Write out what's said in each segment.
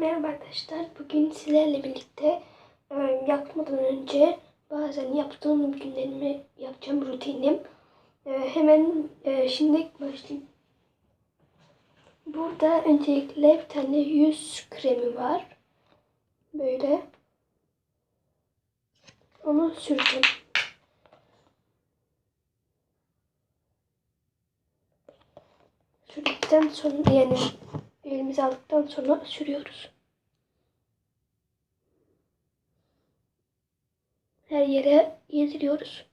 Merhaba arkadaşlar. Bugün sizlerle birlikte e, yatmadan önce bazen yaptığım günlerimi yapacağım rutinim. E, hemen e, şimdi başlayayım. Burada öncelikle bir tane yüz kremi var. Böyle. Onu süreceğim. Sürdükten sonra yani elimize aldıktan sonra sürüyoruz. Her yere yediriyoruz.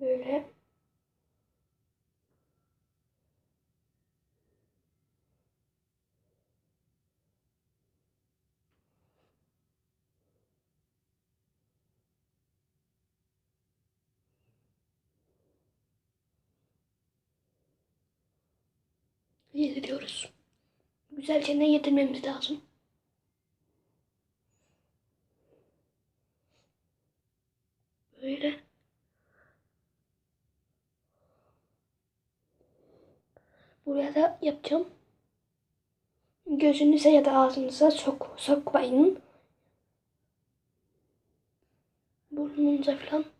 Böyle. Yediriyoruz. Güzelce ne yedirmemiz lazım. Böyle. Buraya da yapacağım. Gözünüze ya da ağzınıza sok, sokmayın. Burnunuza falan.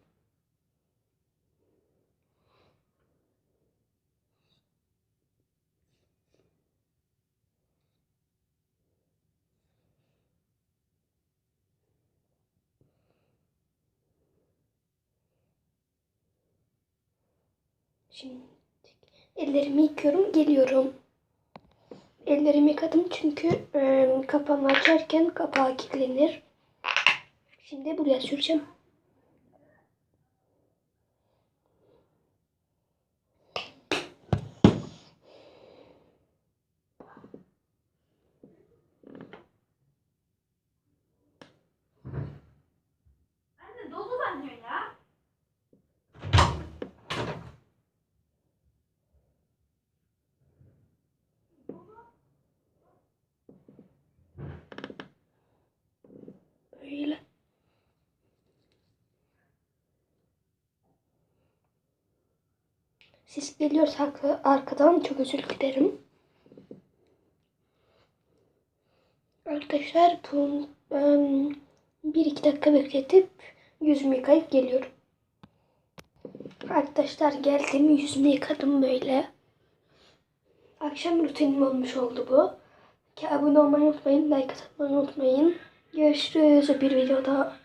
Şimdi ellerimi yıkıyorum, geliyorum. Ellerimi yıkadım çünkü e, kapağını açarken kapağı kilitlenir. Şimdi buraya süreceğim. Anne dolu banyo ya. Böyle. Siz geliyorsa arkadan çok özür dilerim. Arkadaşlar bu em, bir iki dakika bekletip yüzümü yıkayıp geliyorum. Arkadaşlar geldim yüzümü yıkadım böyle. Akşam rutinim olmuş oldu bu. Ki abone olmayı unutmayın, like atmayı unutmayın. Görüşürüz bir videoda.